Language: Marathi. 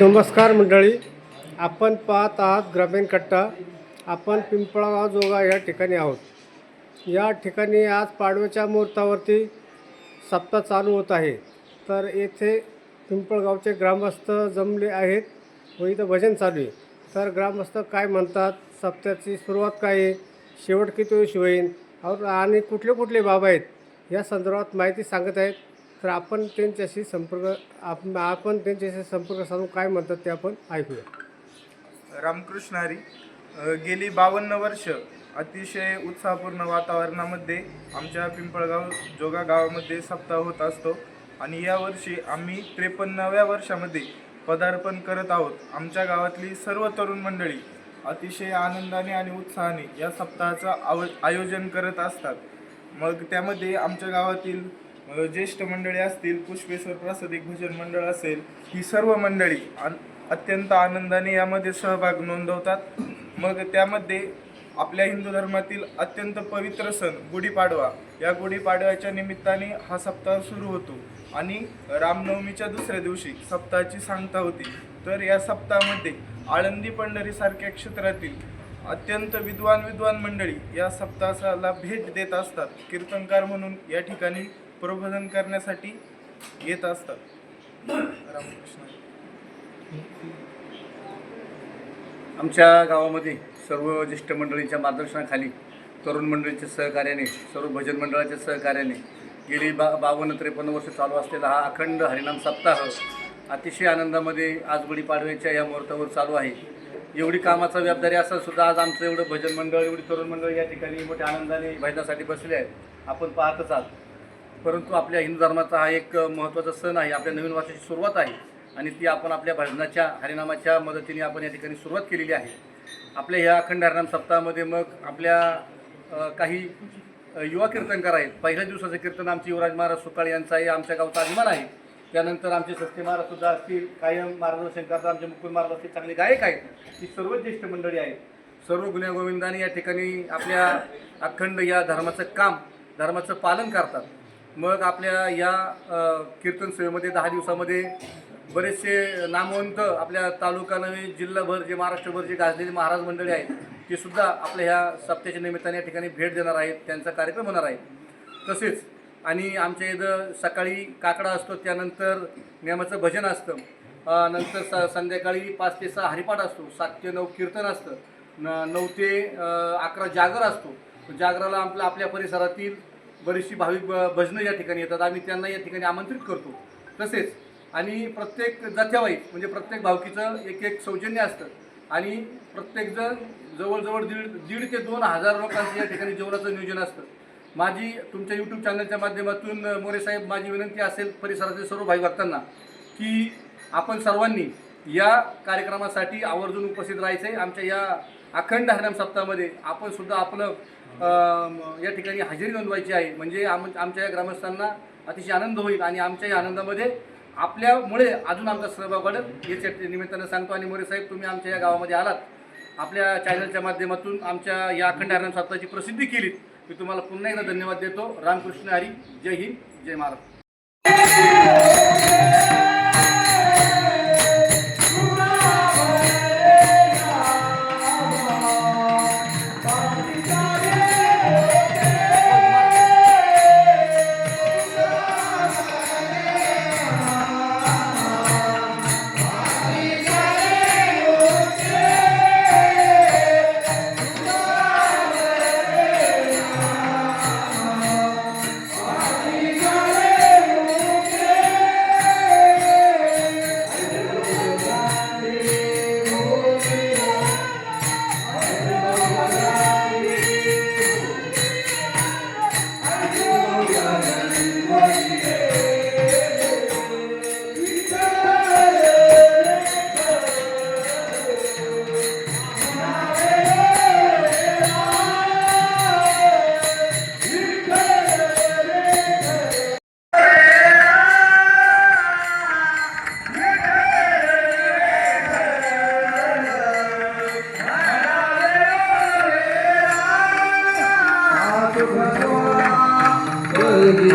नमस्कार मंडळी. आपण पाहत आहात ग्रामीण कट्टा. आपण पिंपळगाव जोगा या ठिकाणी आहोत. या ठिकाणी आज पाडव्याच्या मुहूर्तावरती सप्ताह चालू होत आहे. तर येथे पिंपळगावचे ग्रामस्थ जमले आहेत व इथं भजन चालू आहे. तर ग्रामस्थ काय म्हणतात? सप्त्याची सुरुवात काय आहे? शेवट किती दिवशी होईल और आणि कुठले कुठले बाबा आहेत? या संदर्भात माहिती सांगत आहेत. तर आपण त्यांच्याशी संपर्क आप आपण त्यांच्याशी संपर्क साधून काय म्हणतात ते आपण ऐकूया. रामकृष्ण हरी गेली बावन्न वर्ष अतिशय उत्साहपूर्ण वातावरणामध्ये आमच्या पिंपळगाव जोगा गावामध्ये सप्ताह होत असतो आणि यावर्षी आम्ही त्रेपन्नाव्या वर्षामध्ये पदार्पण करत आहोत. आमच्या गावातली सर्व तरुण मंडळी अतिशय आनंदाने आणि उत्साहाने या सप्ताहाचं आव आयोजन करत असतात. मग त्यामध्ये आमच्या गावातील ज्येष्ठ मंडळी असतील पुष्पेश्वर प्रासादिक भजन मंडळ असेल ही सर्व मंडळी अन- अत्यंत आनंदाने यामध्ये सहभाग नोंदवतात. मग त्यामध्ये आपल्या हिंदू धर्मातील अत्यंत पवित्र सण गुढीपाडवा या गुढीपाडव्याच्या निमित्ताने हा सप्ताह सुरू होतो. आणि रामनवमीच्या दुसऱ्या दिवशी सप्ताहाची सांगता होती. तर या सप्ताहामध्ये आळंदी पंढरीसारख्या क्षेत्रातील अत्यंत विद्वान विद्वान मंडळी या सप्ताहाला भेट देत असतात. कीर्तनकार म्हणून या ठिकाणी प्रबोधन करण्यासाठी येत असतात. रामकृष्ण. आमच्या गावामध्ये सर्व ज्येष्ठ मंडळींच्या मार्गदर्शनाखाली तरुण मंडळींच्या सहकार्याने सर्व भजन मंडळाच्या सहकार्याने गेली बा बावन्न त्रेपन्न वर्ष चालू असलेला हा अखंड हरिनाम सप्ताह अतिशय आनंदामध्ये आज गुढीपाडव्याच्या या मुहूर्तावर चालू आहे. एवढी कामाचा व्यापदारी असा सुद्धा आज आमचं एवढं भजन मंडळ एवढी तरुण मंडळ या ठिकाणी मोठ्या आनंदाने भजनासाठी बसले आहेत. आपण पाहतच आहात. परंतु आपल्या हिंदू धर्माचा हा एक महत्त्वाचा सण आहे. आपल्या नवीन वर्षाची सुरुवात आहे. आणि ती आपण आपल्या भजनाच्या हरिनामाच्या मदतीने आपण या ठिकाणी सुरुवात केलेली आहे. आपल्या ह्या अखंड हरिनाम सप्ताहामध्ये मग आपल्या काही युवा कीर्तनकार आहेत. पहिल्या दिवसाचं कीर्तन आमचे युवराज महाराज सुकाळ यांचा आहे. आमच्या गावचा अभिमान आहे. त्यानंतर आमचे सस्ते महाराजसुद्धा असतील कायम मार्गदर्शन करतात आमचे मुकुल महाराज असतील चांगले गायक आहेत. ही सर्व ज्येष्ठ मंडळी आहेत. सर्व गुण्यागोविंदाने या ठिकाणी आपल्या अखंड या धर्माचं काम धर्माचं पालन करतात. मग आपल्या या कीर्तन सेवेमध्ये दहा दिवसामध्ये बरेचसे नामवंत आपल्या तालुका नव्हे जिल्हाभर जे महाराष्ट्रभर जे गाजलेले महाराज मंडळी आहेत ते सुद्धा आपल्या ह्या सप्त्याच्या निमित्ताने या ठिकाणी भेट देणार आहेत त्यांचा कार्यक्रम होणार आहे. तसेच आणि आमच्या इथं सकाळी काकडा असतो त्यानंतर नियमाचं भजन असतं नंतर स संध्याकाळी पाच ते सहा हरिपाठ असतो सात ते नऊ कीर्तन असतं न नऊ ते अकरा जागर असतो. जागराला आपल्या आपल्या परिसरातील बरीचशी भाविक भजनं या ठिकाणी येतात. आम्ही त्यांना या ठिकाणी आमंत्रित करतो. तसेच आणि प्रत्येक जथ्यावाईज म्हणजे प्रत्येक भावकीचं एक एक सौजन्य असतं. आणि प्रत्येकजण जवळजवळ दीड दीड ते दोन हजार लोकांचं या ठिकाणी जेवणाचं नियोजन असतं. माझी तुमच्या यूट्यूब चॅनलच्या माध्यमातून मोरे साहेब माझी विनंती असेल परिसरातील सर्व भाई भक्तांना की आपण सर्वांनी या कार्यक्रमासाठी आवर्जून उपस्थित राहायचं आहे आमच्या या अखंड हरनाम सप्ताहामध्ये आपण सुद्धा आपलं या ठिकाणी हजेरी नोंदवायची आहे. म्हणजे आम आमच्या या ग्रामस्थांना अतिशय आनंद होईल आणि आमच्या या आनंदामध्ये आपल्यामुळे अजून आमचा सहभाग वाढेल. याच्या निमित्तानं सांगतो. आणि मोरे साहेब तुम्ही आमच्या या गावामध्ये आलात. आपल्या चॅनलच्या माध्यमातून आमच्या या अखंड हरनाम सप्ताहाची प्रसिद्धी केलीत. मी तुम्हाला पुन्हा एकदा धन्यवाद देतो. रामकृष्ण हरी. जय हिंद. जय महाराष्ट्र. Thank you.